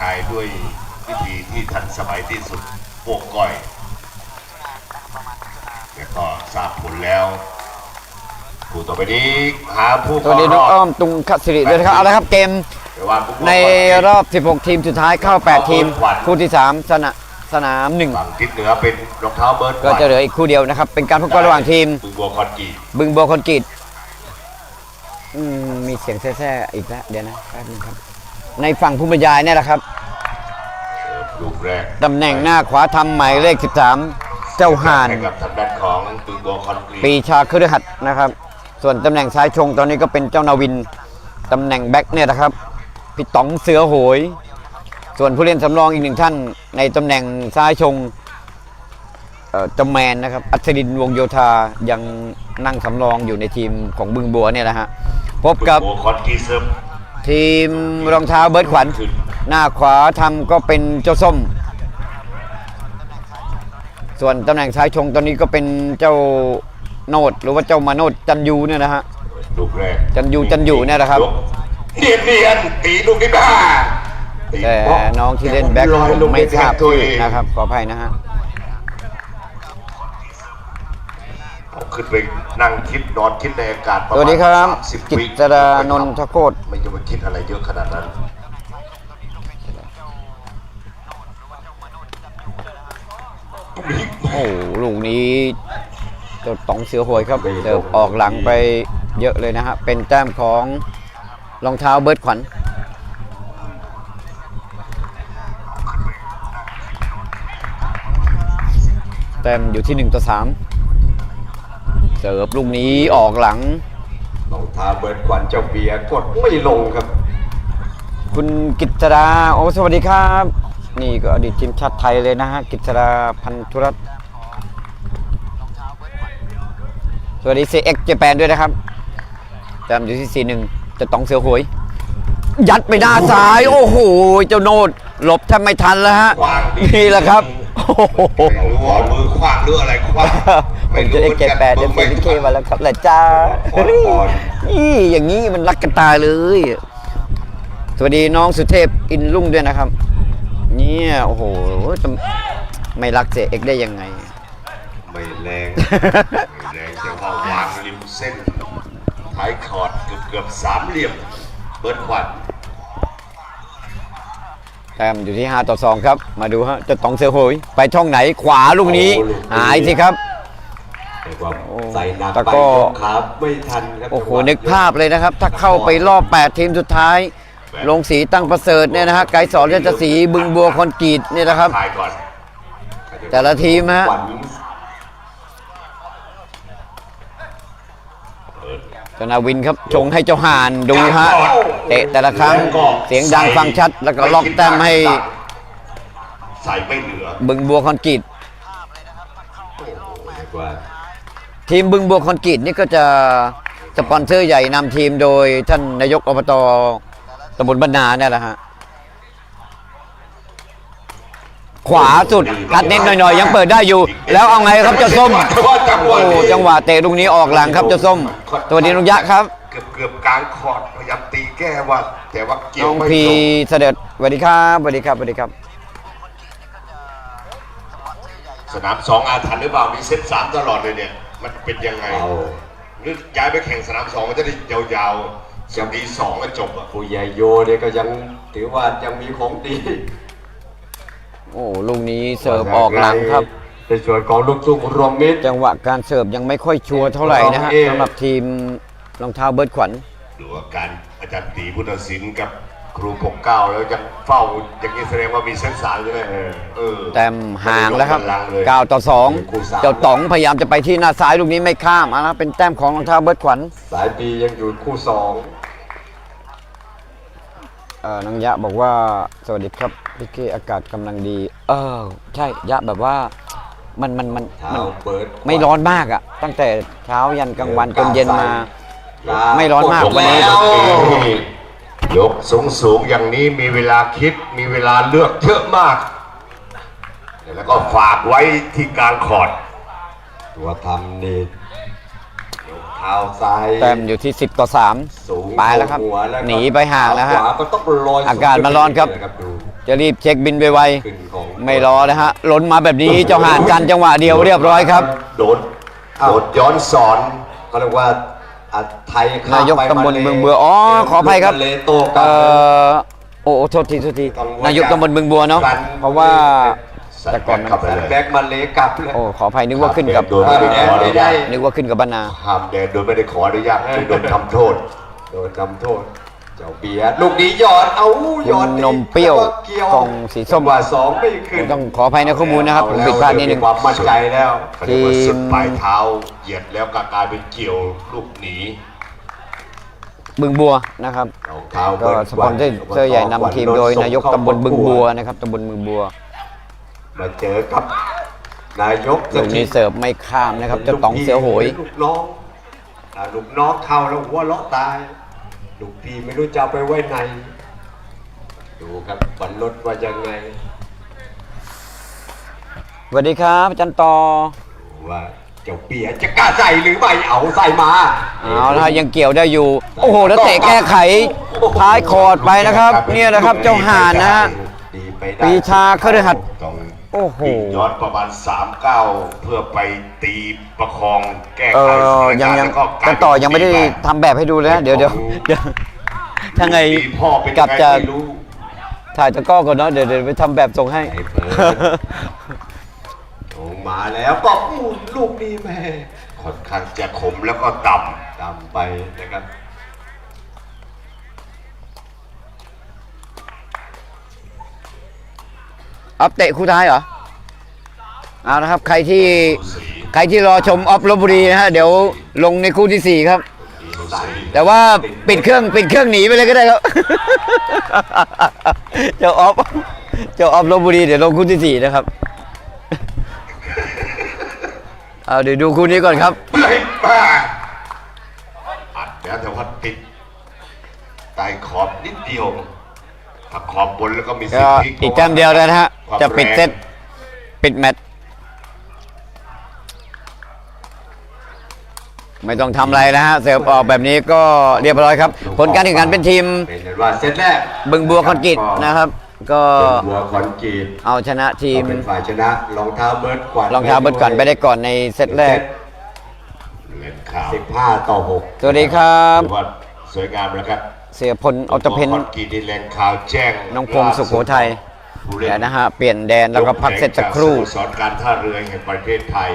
ทายด้วยวิธีที่ทันสมัยที่สุดพวกก้อยแล้วก็ทราบผลแล้วผู้ต่อไปนี้หาผู้สวัสดีน้องอ้อมตุงคสิริด้วยนะครับเอาละครับเกมแต่ว่าผู้ในรอบ 16 ทีมสุดท้ายเข้า 8 ทีม คู่ที่ 3 สนามสนามหนึ่งฝั่งทิศเหนือเป็นรองเท้าเบิร์ดก็จะเหลืออีกคู่เดียวนะครับ เป็นการพบกันระหว่างทีม บึงบัวคอนกรีตบึงบัวคอนกรีตอืมมีเสียงแซ่ๆอีกแล้วเดี๋ยวนะแป๊บนึงครับ ในฝั่งผู้บรรยายเนี่ยแหละครับเสิร์ฟลูกแรกตำแหน่งหน้าขวาทำหมายเลข 13 เจ้าห่านให้กับทางด้านของบึงบัวคอนกรีตปีชาคฤหัสถ์นะครับ ส่วนตำแหน่งซ้ายชงตอนนี้ก็เป็นเจ้านาวินตำแหน่งแบ็คเนี่ยนะครับพี่ต๋องเสือโหย ส่วนผู้เล่นสำรองอีกหนึ่งท่าน ในตำแหน่งซ้ายชงเอ่อเจาแมนนะครับ อัศดินวงศ์โยธายังนั่งสำรองอยู่ในทีมของบึงบัวเนี่ยนะฮะพบบึงกับบัวคอนกรีตเสิร์ฟ ทีมรองเท้าเบิร์ดขวัญขึ้นหน้าขวาทำก็เป็นเจ้าส้ม ส่วนตำแหน่งซ้ายชงตอนนี้ก็เป็นเจ้าโนดหรือว่าเจ้ามาโนดจันยูเนี่ยนะฮะลูกแรกจันยูจันยูเนี่ยนะครับเนียนเนียนๆตีลูกนี้บ้าตีแต่บล็อกน้องที่เล่นแบ็คลอยลงไม่ทราบตัวชื่อเองนะครับขออภัยนะฮะ เอา ขึ้นไปนั่งคิดนอนคิดในอากาศประสมาณวัสดีครับสิบกิวิตรานนทโคตรไม่จะมาคิดอะไรเยอะขนาดนั้น โอ้โหลูกนี้เจ้าต๋องเสือโหวยครับเสิร์ฟออกหลังไปเยอะเลยนะฮะเป็นแต้มของรองเท้าเบิร์ดขวัญแต้มอยู่ที่1ต่อ3เสิร์ฟลูกนี้ออกหลังรองเท้าเบิร์ดควันเจ้าเบียร์กดไม่ลงครับ คุณกิตราโอ้สวัสดีครับ นี่ก็อดีตทีมชาติไทยเลยนะฮะกิตราพันธุรัตน์สวัสดี CX เจแปนด้วยนะครับจำอยู่ที่41จะต้องเสือหวย ยัดไปหน้าซ้าย โอ้โห เจ้าโนดหลบแทบไม่ทันแล้วฮะขวางดีนี่แหละครับ โอ้โหไม่รู้ว่ามือขว้างหรืออะไรขว้าง ผมจะได้เจ็ดแปดเดือนเป็นเคมาแล้วครับแหละจ้าปอนปอนนี่อย่างนี้มันรักกันตายเลย สวัสดีน้องสุเทพอินลุ่งด้วยนะครับ เนี่ยโอ้โหจะไม่รักเจเอกได้ยังไง ไม่แรงไม่แรงแต่ว่าวางริมเส้นท้ายคอร์ดเกือบเกือบๆสามเหลี่ยมเบิร์ดควันแต้มอยู่ที่ 5 ต่อ 2 ครับ มาดูฮะเจะตองเสือโหย ไปช่องไหนขวาลูกนี้ หายสิครับ แต่ว่าโอ้ใส่หนักแต่ไปก็ยกขาไม่ทันครับโอ้โหนึกภาพเลยนะครับ ถ้าเข้าไปรอบ 8 ทีมสุดท้าย ลงสีตั้งประเสริฐเนี่ยนะฮะไกรสอนเลือดสีบึงบัวคอนกรีตเนี่ยนะครับ ถ่ายก่อนแต่ละทีมฮะ ขวัญเปิดเจ้านาวินครับชงให้เจ้าห่านดูฮะเตะแต่ละครั้งเสียงดังฟังชัด แล้วก็ล็อกแต้มให้ใส่ไม่เหลือ บึงบัวคอนกรีต ทีมบึงบัวคอนกรีตนี่ก็จะสปอนเซอร์ใหญ่นำทีมโดยท่านนายกอบตตำบลบรรนาเนี่ยแหละฮะขวาสุดกัดนิดหน่อยๆ ยังเปิดได้อยู่ แล้วเอาไงครับเจ้าส้มจังหวะโอ้นี้จังหวะเตะลูกนี้ออกหลังครับเจ้าส้มสวัสดีนุยะครับ เกือบเกือบกลางคอร์ดพยายามตีแก้ว่าแต่ว่าเกี่ยน้วองไม่พีลงเสด็จสวัสดีครับสวัสดีครับสวัสดีครับ สนามสองอาถรรพ์หรือเปล่ามีเซตสามตลอดเลยเนี่ย มันเป็นยังไงหรือย้ายไปแข่งสนามสองมันจะได้ยาวๆจะมีสองก็จบอะผู้ใหญ่โยเนี่ยก็ยังถือว่ายังมีของดีโอ้ลูกนี้เสิร์ฟออกหลังครับ ในส่วนของลูกทุ่งรวมมิตรจังหวะการเสิร์ฟยังไม่ค่อยชัวร์เท่าไหร่นะฮะเอ๊ะสำหรับทีมรองเท้าเบิร์ดขวัญ หรือว่าการอาจารย์ตีพุทธศิลป์กับ ครูปกเกล้าแล้วยังเฝ้าอย่างนี้แสดงว่ามีเส้นสายใช่ไหมเออแต้มห่างแล้วครับไม่ได้ยกกำลังเลย9ต่อ2เจ้าต๋องพยายามจะไปที่หน้าซ้ายลูกนี้ไม่ข้ามอะนะเป็นแต้มของรองเท้าเบิร์ดขวัญสายปียังอยู่คู่สองเออน้องยะบอกว่าสวัสดีครับพี่เกอากาศกำลังดี เออ ใช่ยะแบบว่ามันมันมันเท้ามันเปิดไม่ร้อนมากอะ ตั้งแต่เช้ายันกลางวันจนเย็นมากล้าไม่ร้อนมากกดวันนี้แล้ว ยกสูงสูงๆอย่างนี้มีเวลาคิดมีเวลาเลือกเยอะมาก แล้วก็ฝากไว้ที่กลางคอร์ดตัวทำนี่ยกเท้าซ้ายแต้มอยู่ที่ 10 ต่อ สูงไปแล้วครับหัวแล้วหนีไปห่างแล้วฮะขวาก็ต้องลอยอากาศมันร้อนครับ ดูเจะรีบเช็คบินไปไวขึ้นของๆไม่รอนะฮะล้นมาแบบนี้เจ้าห่านกันจังหวะเดียวเรียบร้อยครับ โดดโดดย้อนสอนเขาเรียกว่าอะ ไทยข้มนายกไปตำบลมาลเมืองบัวอ๋อขออภัยครับมาเลโตกัเอ่น อโอ้โอ้โทษทีโทษทีต้องว่านายกตำบลบึงบัวเนาะกันเพราะว่า แต่ก่อนขับไปสันเลยแบ็กมาเลกลับเลย โอ้ขออภัยนึกว่าขึ้นกับโดนไม่ได้ขออนุญาต นึกว่าขึ้นกับบ้านนาห้ามแดนโดยไม่ได้ขออนุญาตจึงโดนทำโทษ โดนทำโทษ เจ้าเบียร์ลูกนี้หยอดเอาหยอดคุณนมเปรี้ยวเกี่ยวกล่องสีส้มจังหว่าสองไม่ขึ้นต้องขออภัยในข้อมูลนะครับผมผิดพลาดนิดนึงความมั่นใจแล้วเขาเรียกว่าทีมสุดปลายเท้าเหยียดแล้วก็กลายเป็นเกี่ยวลูกหนีบึงบัวนะครับรองเท้าก็สปอนเซอร์เสื้อใหญ่นำทีมโดยนายกตำบลบึงบัวนะครับตำบลบึงบัวมาเจอกับนายกลูกนี้เสิร์ฟไม่ข้ามนะครับเจ้าต๋องเสือโหยลูกน้องอ่าลูกน้องเข้าแล้วหัวเราะตาย ลูกพี่ไม่รู้จะเอาไปไว้ไหน ดูครับบรรลดว่ายังไง สวัสดีครับอาจันตอว่าเจ้าเปียจะกล้าใส่หรือไม่เอาใส่มาเอาละครับยังเกี่ยวได้อยู่ โอ้โห แล้วเตะแก้ไขท้ายคอร์ดไปนะครับ เนี่ยนะครับเจ้าห่านนะฮะ ดีไปได้ ปีชาคฤหัสถ์ ต้องโอ้โหย้อนประมาณ3ก้าวเพื่อไปตีประคองแก้เอไขสอถานยังการณ์ยังแล้วก็กลาจันต่อยังไม่ได้เป็นทำแบบให้ดูเลยนะเดี๋ยวเดี๋ยวเดี๋ยวถ้าไงปีพ่อเป็นกลับยังไงจะไม่รู้ ถ่ายตะกร้อก่อนเนาะเดี๋ยวเดี๋ยวไปทำแบบส่งให้ ไอ้เพิร์ด ลงมาแล้วก็อู้ลูกนี้แม่ค่อนข้างจะขมแล้วก็ต่ดำไปนะครับ อัพเตะคู่ท้ายเหรอเอาละครับ ใครที่ใครที่รอชมออฟลบบุรีนะฮะเดี๋ยวลงในคู่ที่สี่ครับ แต่ว่าปิดเครื่องปิดเครื่องหนีไปเลยก็ได้ครับ เจ้าออฟเจ้าออฟลบบุรีเดี๋ยวลงคู่ที่สี่นะครับเอาเดี๋ยวดูคู่นี้ก่อนครับเฮ้ยมาอัดแล้วแต่ว่าติดใต้ขอบนิดเดียว ถ้าขอบบนแล้วก็มีสิทก็ธิ์พลิอีกแต้มเดียวแล้วนะฮะ ความจะปิดเซตแรงปิดแมตช์ไม่ต้องทำอะไรนะฮะ เสิร์ฟออกแบบนี้ก็เรียบร้อยครับ ผลการแข่งขันเป็นทีม เป็นว่าเซตแรกบึงบัวคอนกรีตนะครับ ก็เป็นบัวคอนกรีตเอาชนะทีม ก็เป็นฝ่ายชนะรองเท้าเบิร์ดกวาดรองเท้าเบิดก่อนไปได้ก่อนในเซตแรกเล่นข่าวสิบห้าต่อหกสวัสดีครับ ถือว่า สวยงามนะครับ เสียพลออตเพนคอนกรีตดินแลนด์ข่าวแจ้งน้องพงศ์สุโขทัยผู้เล่เดี๋ยวนะฮะเปลี่ยนแดนแล้วก็พักเซตสักครู่สโมสรการท่าเรือแห่งประเทศไทย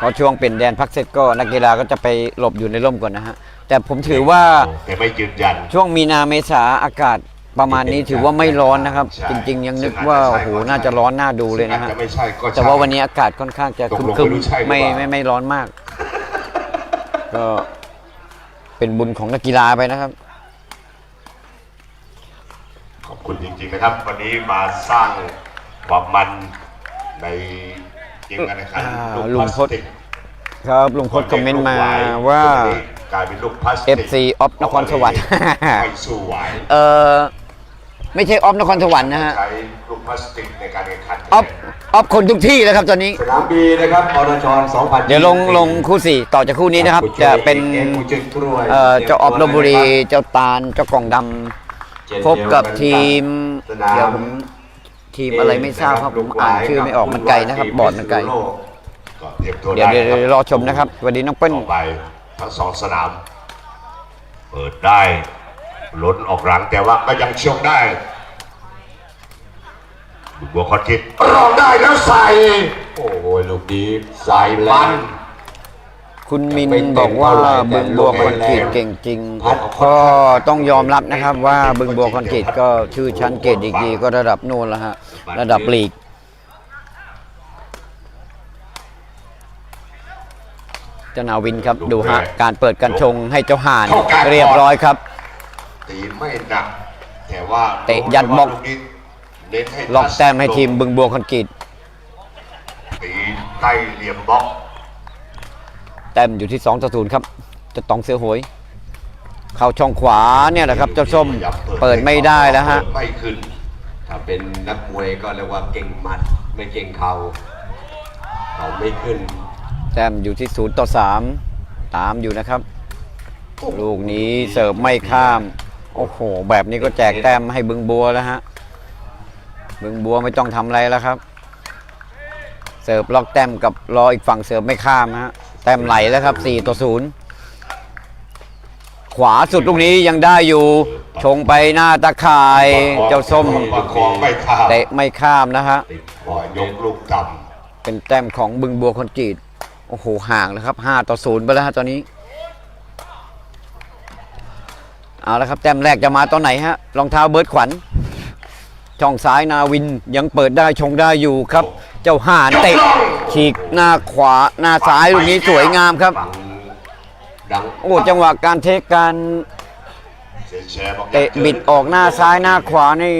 พอช่วงเปลี่ยนแดนพักเซตก็นักกีฬาก็จะไปหลบอยู่ในร่มก่อนนะฮะแต่ผมถือว่าแต่ไม่ยืนยันช่วงมีนาเมษาอากาศประมาณนี้ถือว่าไม่ร้อนนะครับใช่จริง ๆ ยังนึกว่าโอ้โหน่าจะร้อนน่าดูเลยนะฮะอาจจะไม่ใช่ก็ใช่แต่ว่าวันนี้อากาศค่อนข้างจะคตกลงรึมไม่รู้ใช่หรือๆไม่เปล่าไม่ไม่ร้อนมาก ก็ เป็นบุญของนักกีฬาไปนะครับ ขอบคุณจริงๆนะครับ วันนี้มาสร้างความมันในเกมการแข่งขันอ่าลูกลุพงลาสพจน์ติกครับลุงพจน์คอมเมนต์มาว่า กลายเป็นลูกพลาสติก FC ออฟนครสวรรค์ ไม่สู้ไหวเออไม่ใช่ออฟนครสวรรค์นะฮะ ใช้ลูกพลาสติกในการแข่งขันออฟ ออฟคนทุกที่แล้วครับตอนนี้ สนามบีนะครับอรชร2,000เดี๋ยวลงลงคู่สี่ต่อจากคู่นี้นะครับ จะเป็นผู้ช่วยกล้วยเอ่อเจ้าออฟลบบุรีเจ้าตาลเจ้ากล่องดำพบกับทีมสนามเดี๋ยวผมทีมอะไรไม่ทราบครับผมอ่านชื่อไม่ออกมันไกลนะครับ บอร์ดมันไกลก็เตรียมตัวเดี๋ยวได้เดี๋ยวคเดี๋ยวรอชมนะครับสวัสดีน้องเปิ้ลต่อไปทั้งสองสนาม เปิดได้ล้นออกหลังแต่ว่าก็ยังชกได้ลูก บัวคอนคิดรองได้แล้วใส่ โอ้โหลูกนี้ใส่มันคุณมินบอกว่าบึงบัวคอนกรีตเก่งจริงก็ต้องยอมรับนะครับว่าบึงบัวคอนกรีตก็ชื่อชั้นเกรดดีกรีก็ระดับโน่นแล้วฮะระดับลีกเจ้านาวินครับดูฮะการเปิดกันชงให้เจ้าห่านเรียบร้อยครับตีไม่หนักแต่ว่าเตะยัดบล็อกลูนี้ เน้นให้ล็อกแต้มให้ทีมบึงบัวคอนกรีตตีใต้เหลี่ยมบล็อกแต้มอยู่ที่2ต่อ0ครับเจะตองเสือโหยเข้าช่องขวาเนี่ยแหละครับเจ้าส้มเปิดไม่ได้แล้วฮะเปิดไม่ขึ้น ถ้าเป็นนักมวยก็เรียกว่าเก่งหมัดไม่เก่งเข่าเขาไม่ขึ้น แต้มอยู่ที่0ต่อ3ตามอยู่นะครับ ลูกนี้เสิร์ฟไม่ข้าม โอ้โห แบบนี้ก็แจกแต้มให้บึงบัวแล้วฮะ บึงบัวไม่ต้องทำอะไรแล้วครับ เสิร์ฟล็อกแต้มกับรออีกฝั่งเสิร์ฟไม่ข้ามฮะแต้มไหลแล้วครับ4ต่อ0ขวาสุดลูกนี้ยังได้อยู่ชงไปหน้าตะข่ายเจ้าส้มประคองไม่ข้ามเตะไม่ข้ามนะฮะติดปล่อยกลูกต่เป็นแต้มของบึงบัวคนกรีตโอ้โหห่างแล้วครับ5ต่อ0ไปแล้วฮะตอนนี้เอาละครับแต้มแรกจะมาตอนไหนฮะรองเท้าเบิร์ดขวัญ ช่องซ้ายนาวินยังเปิดได้ชงได้อยู่ครับ เจ้าห่านเตะฉีกหน้าขวาหน้าซ้ายลูกนี้สวยงามครับฟังดังโอ้จังหวะการเทคการำเสียแชร์บอกเตะบิดออกหน้าซ้ายหน้าขวานี่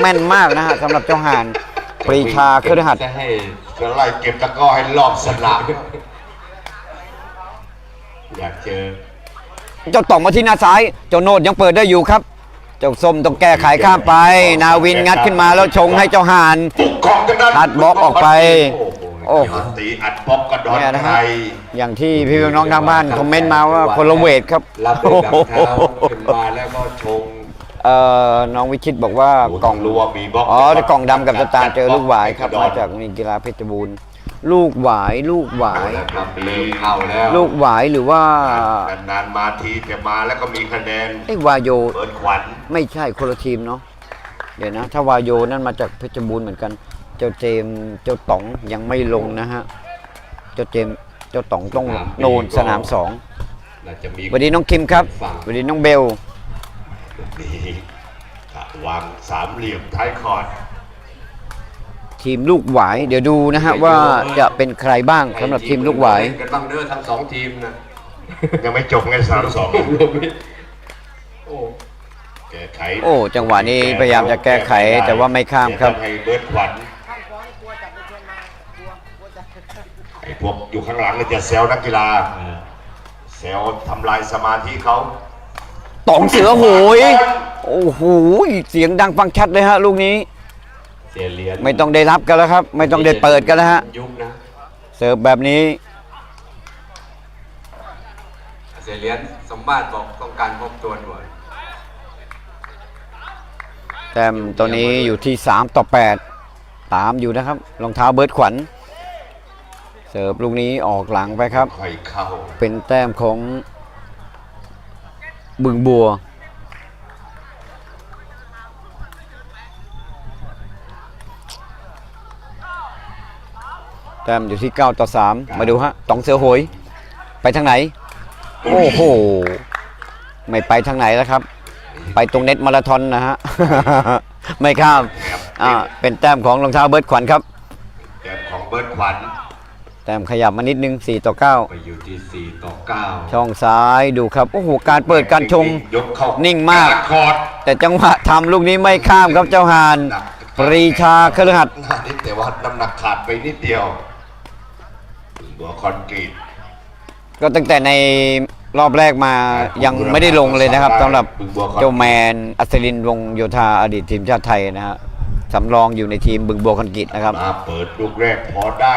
แม่นมากนะฮะสำหรับเจ้าห่านปรีชาเครือหัดจะให้จะไล่เก็บตะกร้อให้รอบสนามอยากเจอเจ้าต่องมาที่หน้าซ้ายเจ้าโนดยังเปิดได้อยู่ครับ เจ้าส้มต้องแก้ไขข้ามไป นาวินงัดขึ้นมาแล้วชงให้เจ้าหานปุกของกันนั้นอัดบล็อกออกไป โอ้โหโอ้ยอดตีอัดบล็อกกระดอนเนี่ยนะไทฮะยอย่างที่พี่น้องทางบ้านคอมเมนต์มาว่าคนละเวทครับรับด้วยดังเท้าขึ้นมาแล้วก็ชงเอ่อน้องวิชิตบอกว่ากล่องรัวมีบล็อกอ๋อแต่กล่องดำกับสตาร์เจอลูกหวายครับมาจากมีกีฬาเพชรบูรณ์ ลูกหวายลูกหวายครับเริ่มเข้าแล้วลูกหวายหรือว่านานๆมาทีแต่มาแล้วก็มีคะแนนไอ้ยวาโยเบิร์ดขวัญไม่ใช่คนละทีมเนาะเดี๋ยวนะ ถ้าวาโยนั่นมาจากเพชรบูรณ์เหมือนกัน เจ้าเจมส์เจ้าต๋องยังไม่ลงนะฮะ เจ้าเจมส์เจ้าต๋องต้องโนนสนามสองน่าจะมีสวัสดีน้องคิมครับสวัสดีน้องเบลนี่วางสามเหลี่ยมท้ายคอร์ด ทีมลูกหวาย เดี๋ยวดูนะฮะว่าจะเป็นใครบ้างสำหรับทีมลูกหวายเล่นกันบ้างเด้อทั้งสองทีมนะยังไม่จบไงสามสองโอ้แก้ไขโอ้จังหวะนี้พยายามจะแก้ไขแต่ว่าไม่ข้ามครับให้เบิร์ดขวัญไอ้พวกอยู่ข้างหลังเนี่ยจะแซวนักกีฬาแซวทำลายสมาธิเขาต๋องเสือโหยโอ้โหเสียงดังฟังชัดเลยฮะลูกนี้เสียเหรียญไม่ต้องได้รับกันแล้วครับ ไม่ต้องได้เปิดกันแล้วฮะยุคนะเสิร์ฟแบบนี้เสียเหรียญสมบัติบอกต้องการพบตัวด่วนแต้มตัวนี้อยู่ที่ 3 ต่อ 8 ตามอยู่นะครับรองเท้าเบิร์ดขวัญ เสิร์ฟลูกนี้ออกหลังไปครับค่อยเข้าเป็นแต้มของบึงบัว แต้มอยู่ที่ 9 ต่อ 3 มาดูฮะตองเสือโหย ไปทางไหน โอ้โห ไม่ไปทางไหนแล้วครับ ไปตรงเน็ตมาราธอนนะฮะ ไม่ข้ามอ่าเป็นแต้มของรองเท้าเบิร์ดขวัญครับ แต้มของเบิร์ดขวัญแต้มขยับมานิดนึง 4 ต่อไปอยู่ที่ 4 ต่อ9 9ช่องซ้ายดูครับ โอ้โห การเปิดการชงยกเข้านิ่งมากลคอร์ดแต่จังหวะทำลูกนี้ไม่ข้ามครับเจ้าหานหนักปรีชาเครือหัดหน้านิดแต่ว่าน้ำหนักขาดไปนิดเดียว หัวคอนกรีต ก็ตั้งแต่ในรอบแรกมายังไม่ได้ลงเลยนะครับสำหรับเจ้าแมนอัศรินทร์วงศ์โยธาอดีตทีมชาติไทยนะฮะสำรองอยู่ในทีมบึงบัวคอนกรีตนะครับมาเปิดลูกแรกพอได้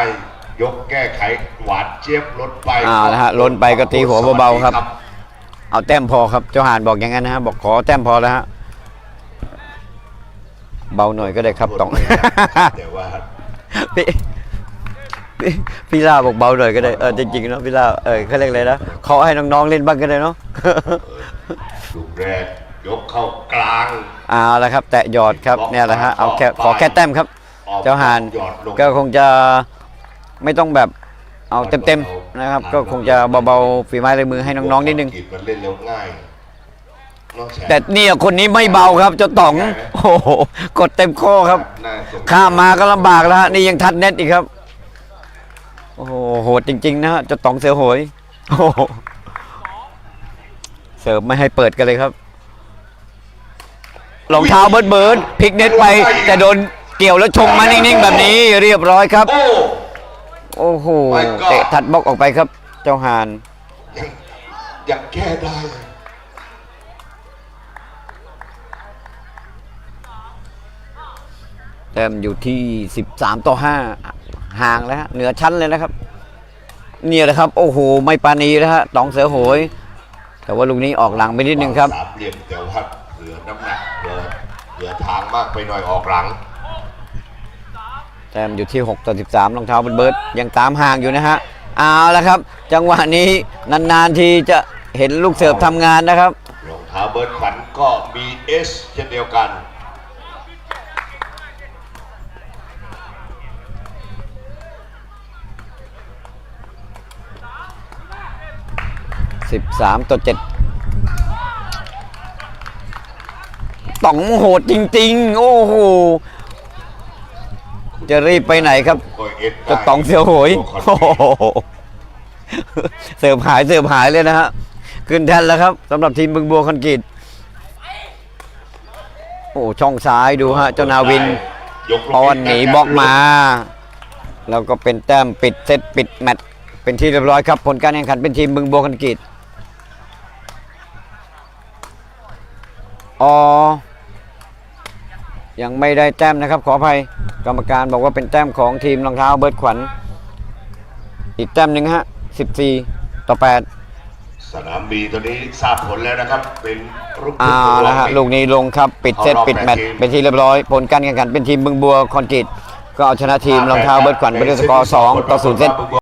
ยกแก้ไขหวานเจี๊ยบลดไปอ่านะฮะล้นไปก็ตีหัวเบาๆครับ เอาแต้มพอครับเจ้าหานบอกอย่างนั้นนะฮะบอกขอแต้มพอแล้วฮะเบาหน่อยก็ได้ครับตองแต่ว่า พี่พี่พี่ล่าบอกเบาหน่อยก็ได้เออจริงๆเนาะพี่ล่าเออเขาเรียกอะไรนะขอให้น้องๆเล่นบ้างก็ได้เนาะลูกแรกยกเข้ากลางเอาละครับ แตะหยอดครับเนี่ยแหละฮะเอาแค่ขอแค่แต้มครับออกเจ้าหานหยอดลงก็คงจะไม่ต้องแบบเอาเต็มๆนะครับ ก็คงจะเบาๆฝีไม้ลายมือให้น้องๆนิดนึงหัวคอรีตมันเล่นเร็วง่ายน้องชร์แต่เนี่ยคนนี้ไม่เบาครับเจ้าต๋องโอ้โหกดเต็มข้อครับน่าสงสรข้ามมาก็ลำบากแล้วฮะนี่ยังทัดเน็ตอีกครับ โอ้โหโหดจริง ๆ นะฮะเจ้าต๋องเสือโหยโอ้โหเสิร์ฟไม่ให้เปิดกันเลยครับรองเท้าเบิร์ดเบิร์ดพลิกเน็ตไป แต่โดนเกี่ยวแล้วชงมานิ่งๆ แบบนี้เรียบร้อยครับ โอ้โอ้โห My God เตะทัดบล็อกออกไปครับ เจ้าหานยังยังแก้ได้เลยแต้มอยู่ที่ 13 ต่อ 5 ห่างแล้วฮะเหนือชั้นเลยนะครับ เนี่ยแหละครับ โอ้โห ไม่ปานีแล้วฮะตองเสือโหย แต่ว่าลูกนี้ออกหลังไปนิดนึงครับ สามเหลี่ยมแต่ว่าเหลือน้ำหนักเหลือเหลือทางมากไปหน่อยออกหลัง แต้มอยู่ที่6ต่อ13รองเท้าเบิร์ดยังตามห่างอยู่นะฮะเอาละครับ จังหวะนี้นานๆทีจะเห็นลูกเสิร์ฟทำงานนะครับ รองเท้าเบิร์ดขวัญก็มีเอสเช่นเดียวกัน 13 ต่อ 7ต้องโหดจริง ๆ โอ้โห จะรีบไปไหนครับจะตองเสียวโหยโอ้โหเสิร์ฟหายเสิร์ฟหายเลยนะฮะ ขึ้นแท่นแล้วครับสำหรับทีมบึงบัวคอนกรีตโอ้ช่องซ้ายดูฮะ เจ้านาวินยกลูกปอนหนีบล็อกมา แล้วก็เป็นแต้มปิดเซตปิดแมตช์เป็นที่เรียบร้อยครับ ผลการแข่งขันเป็นทีมบึงบัวคอนกรีต อยังไม่ได้แต้มนะครับ ขออภัยกรรมการบอกว่าเป็นแต้มของทีมรองเท้าเบิร์ดขวัญ อีกแต้มหนึ่งฮะ 14 ต่อ 8 สนามบีตัวนี้ทราบผลแล้วนะครับ เป็นลูกอ่านะฮะลูกนี้ลงครับปิดเซตปิดแมตช์เป็นที่เรียบร้อย ผลการแข่งขันเป็นทีมบึงบัวคอนกรีตก็เอาชนะทีมรองเท้าเบิร์ดขวัญไปด้วยสกอร์2ต่อ0เซต